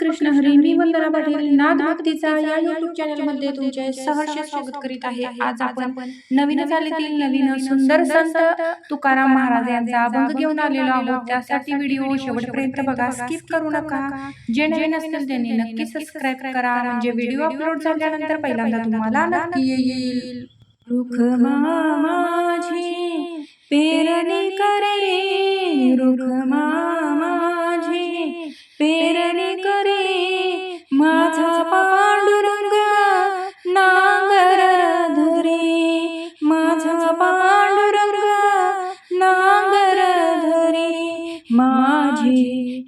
कृष्ण हरी मी वंदना पाटील नाद भक्तीचा या युट्यूब चॅनलमध्ये तुमचे सहर्ष स्वागत करीत आहे. आज आपण नवीन चालीतील नवीन सुंदर संत तुकाराम महाराज यांचा अभंग घेऊन आलेलो आहोत. त्यासाठी व्हिडिओ शेवटपर्यंत बघा स्किप करू नका. जे नवीन असतील त्यांनी नक्की सबस्क्राईब करा. म्हणजे व्हिडिओ अपलोड झाल्यानंतर पहिल्यांदा तुम्हाला नक्की येईल. रुख माझी पेरणी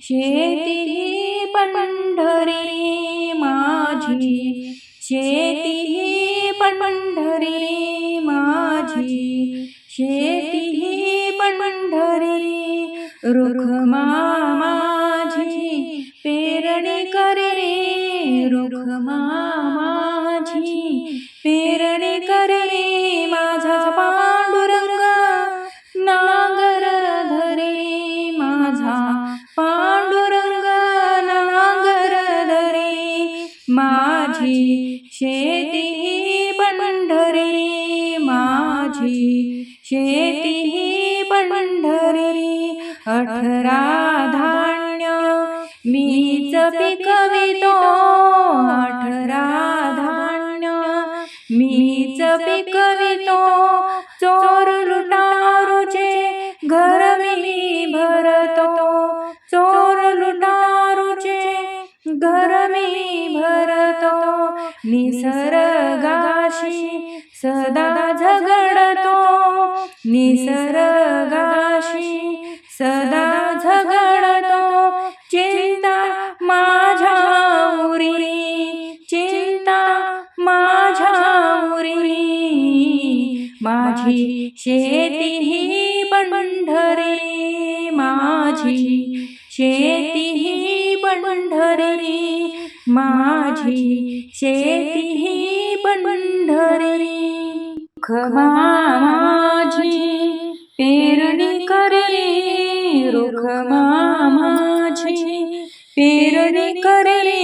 शेती पंढरी माझी. शेती पंढरी माझी. शेती पंढरी रुख माझी पेरणी करे रे माझी शेती पंढरी अठरा धान्य मीच पिकवितो अठरा धान्य मीच पिकवितो चो मी भरतो. निसर्गाशी सदा झगडतो. निसर्गाशी सदा झगडतो. चिंता माझ्या उरी. चिंता माझ्या उरी. माझी शेती ही पंढरी. माझी शेती ही पंढरी. माझी शेती ही पंढरी. खमा माझी पेरणी करे रुख माझी पेरणी करे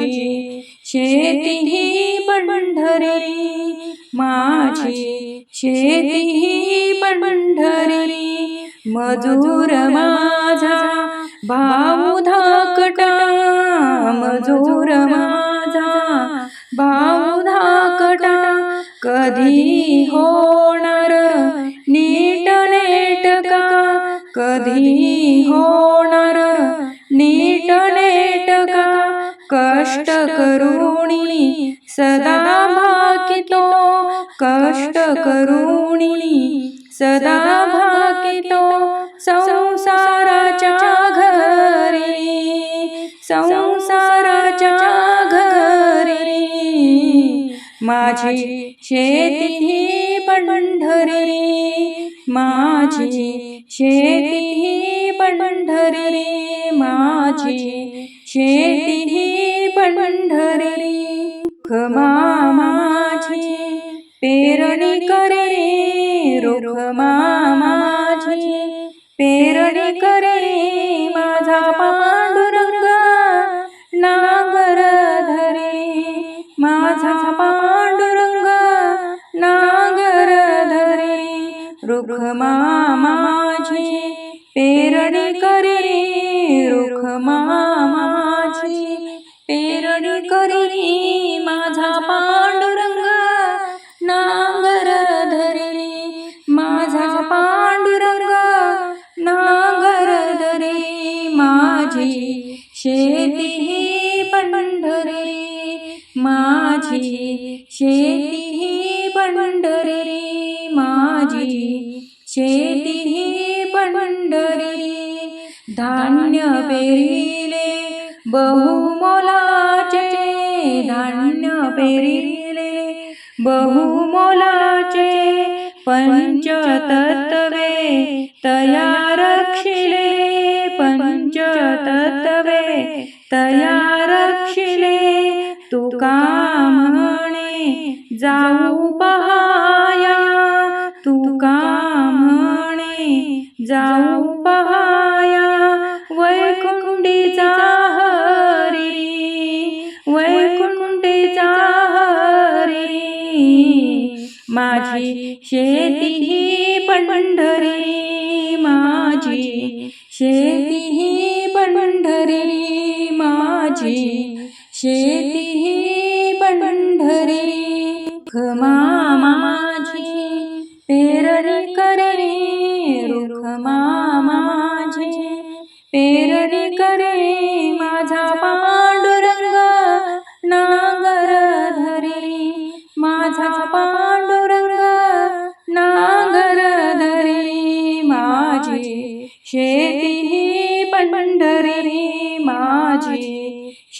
माझी शेती ही पंढरी. माझी शेती ही पंढरी. मजूर माझा भाऊ धाकटा. मजूर माझा भाऊ धाकटा. कधी होणार नीट नेटका कधी होणार कष्ट करुणी सदा भाकितो. कष्ट करुणी सदा भाकितो. संसाराच्या घरी संसाराच्या घरी. माझी शेती पंढरी माझी शेती पंढरी माझी शेती पंढरी खमा माझी पेरणी करे रुख माझी पेरणी करे माझा पांडुरंग नागर धरे माझा पांडुरंग नागर धरे रुख माझी पेरणी करे रुख माझी शेती ही पंढरी. माझी शेती ही पंढरी. माझी शेती ही पंढरी. धान्य पेरिले बहुमोलाचे धान्य पेरिले बहुमोलाचे पंचतत्वे तया रक्षिले. तत्वे तया रक्षिले तुका म्हणे जाऊ पहाया तुका म्हणे जाऊ पहाया वैकुंठीचा हरी वैकुंठीचा हरी माझी शेती ही पंढरी माझी शेती ही माझी शेती ही पंढरी. खमा माझी पेरणी करे रुख माझी पेरणी करे माझा पांडुरंग नागर धरी. माझा पांडुरंग नागर धरी. माझी शेती ही पंढरी. माझी